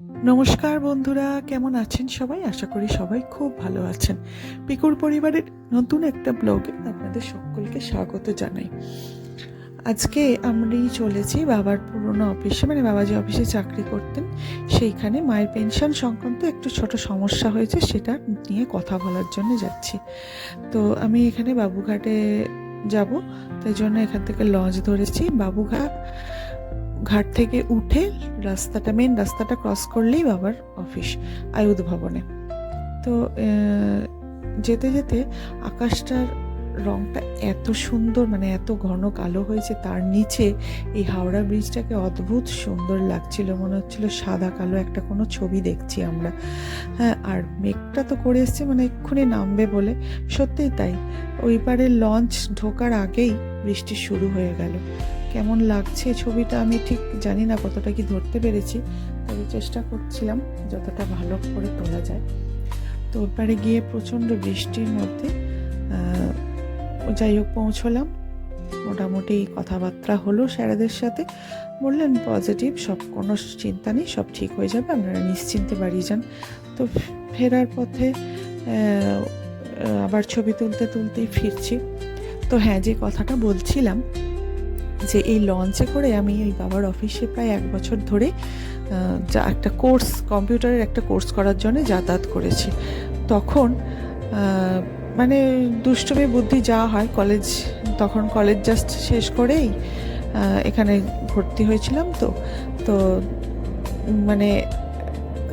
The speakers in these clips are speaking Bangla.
নমস্কার বন্ধুরা, কেমন আছেন সবাই? আশা করি সবাই খুব ভালো আছেন। পিকুর পরিবারের নতুন একটা ব্লগে আপনাদের সকলকে স্বাগত জানাই। আজকে আমরাই চলেছি বাবার পুরনো অফিসে মানে বাবা যে অফিসে চাকরি করতেন, সেইখানে মায়ের পেনশন সংক্রান্ত একটু ছোট সমস্যা হয়েছে, সেটা নিয়ে কথা বলার জন্য যাচ্ছি। তো আমি এখানে বাবুঘাটে যাব, তাই জন্য এখান থেকে লঞ্চ ধরেছি। বাবুঘাট ঘাট থেকে উঠে রাস্তাটা মেন রাস্তাটা ক্রস করলেই বাবার অফিস আয়ুধ ভবনে। তো যেতে যেতে আকাশটার রংটা এত সুন্দর মানে এত ঘন কালো হয়েছে, তার নিচে এই হাওড়া ব্রিজটাকে অদ্ভুত সুন্দর লাগছিল, মনে হচ্ছিল সাদা কালো একটা কোনো ছবি দেখছি আমরা। হ্যাঁ আর মেঘটা তো করে এসছে মানে এক্ষুনি নামবে বলে। সত্যিই তাই ওই পারে লঞ্চ ঢোকার আগেই বৃষ্টি শুরু হয়ে গেল। কেমন লাগছে ছবিটা আমি ঠিক জানি না কতটা কি ধরতে পেরেছি, তবে চেষ্টা করছিলাম যতটা ভালো করে তোলা যায়। তো ওপারে গিয়ে প্রচণ্ড বৃষ্টির মধ্যে যাই হোক পৌঁছলাম। মোটামুটি কথাবার্তা হলো স্যারেদের সাথে। বললেন, পজিটিভ, সব কোনো চিন্তা নেই, সব ঠিক হয়ে যাবে, আপনারা নিশ্চিন্তে বাড়ি যান। তো ফেরার পথে আবার ছবি তুলতে তুলতেই ফিরছি। তো হ্যাঁ যে কথাটা বলছিলাম যে এই লঞ্চে করে আমি এই বাবার অফিসে প্রায় এক বছর ধরে যা একটা কোর্স কম্পিউটারের একটা কোর্স করার জন্য যাতায়াত করেছি। তখন মানে দুষ্টুমি, বুদ্ধি যা হয় কলেজ তখন কলেজ জাস্ট শেষ করেই এখানে ভর্তি হয়েছিলাম তো। তো মানে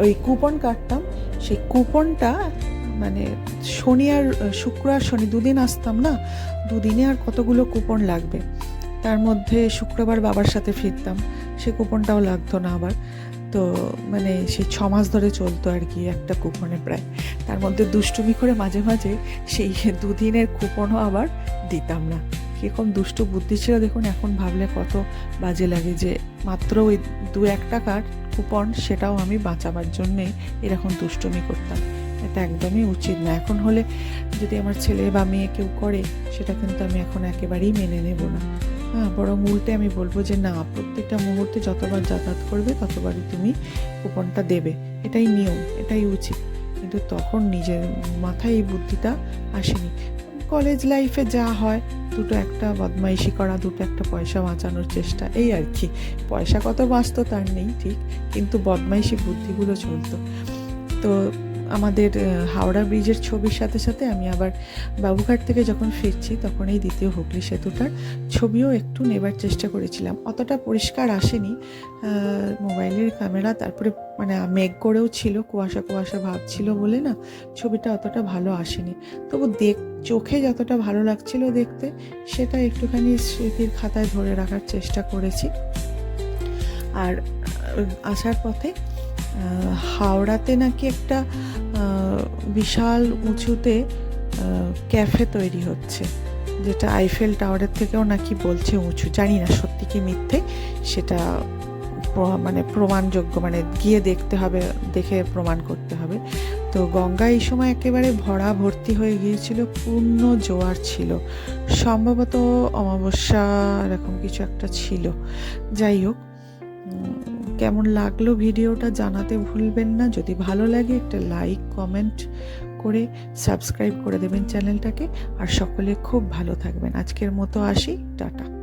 ওই কুপন কাটতাম, সেই কুপনটা মানে শনি আর, শুক্র আর শনি দুদিন আসতাম না, দুদিনে আর কতগুলো কুপন লাগবে? তার মধ্যে শুক্রবার বাবার সাথে ফিরতাম। সে কুপনটাও লাগতো না আবার। তো মানে সেই ছ মাস ধরে চলতো আর কি একটা কুপনে প্রায়। তার মধ্যে দুষ্টুমি করে মাঝে মাঝে সেই দুদিনের কুপনও আবার দিতাম না। কীরকম দুষ্টু বুদ্ধি ছিল দেখুন, এখন ভাবলে কত বাজে লাগে যে মাত্র ওই দু এক টাকার কুপন সেটাও আমি বাঁচাবার জন্যে এরকম দুষ্টুমি করতাম। এটা একদমই উচিত না। এখন হলে যদি আমার ছেলে বা মেয়ে কেউ করে, সেটা কিন্তু আমি এখন একেবারেই মেনে নেব না। হ্যাঁ বরং উল্টে আমি বলব যে না, প্রত্যেকটা মুহূর্তে যতবার যাতায়াত করবে, ততবারই তুমি কুপনটা দেবে। এটাই নিয়ম, এটাই উচিত। কিন্তু তখন নিজের মাথায় এই বুদ্ধিটা আসেনি। কলেজ লাইফে যা হয়, দুটো একটা বদমাইশি করা, দুটো একটা পয়সা বাঁচানোর চেষ্টা, এই আর কি। পয়সা কত বাঁচতো তার নেই, ঠিক। কিন্তু বদমাইশি বুদ্ধিগুলো চলতো। তো আমাদের হাওড়া ব্রিজের ছবির সাথে সাথে আমি আবার বাবুঘাট থেকে যখন ফিরছি তখন এই দ্বিতীয় হুগলি সেতুটার ছবিও একটু নেবার চেষ্টা করেছিলাম। অতটা পরিষ্কার আসেনি মোবাইলের ক্যামেরা, তারপরে মানে মেঘ করেও ছিল, কুয়াশা কুয়াশা ভাব ছিল বলে না ছবিটা অতটা ভালো আসেনি। তবু দেখ, চোখে যতটা ভালো লাগছিল দেখতে সেটা একটুখানি স্মৃতির খাতায় ধরে রাখার চেষ্টা করেছি। আর আসার পথে হাওড়াতে নাকি একটা বিশাল উঁচুতে ক্যাফে তৈরি হচ্ছে, যেটা আইফেল টাওয়ারের থেকেও নাকি বলছে উঁচু। জানি না সত্যি কি মিথ্যে, সেটা মানে প্রমাণযোগ্য মানে গিয়ে দেখতে হবে, দেখে প্রমাণ করতে হবে। তো গঙ্গা এই সময় একেবারে ভরা ভর্তি হয়ে গিয়েছিল, পূর্ণ জোয়ার ছিল। সম্ভবত অমাবস্যা, এরকম কিছু একটা ছিল। যাই হোক কেমন লাগল ভিডিওটা জানাতে ভুলবেন না। যদি ভালো লাগে একটা লাইক, কমেন্ট করে সাবস্ক্রাইব করে দেবেন চ্যানেলটাকে। আর সকলে খুব ভালো থাকবেন। আজকের মতো আসি। টাটা।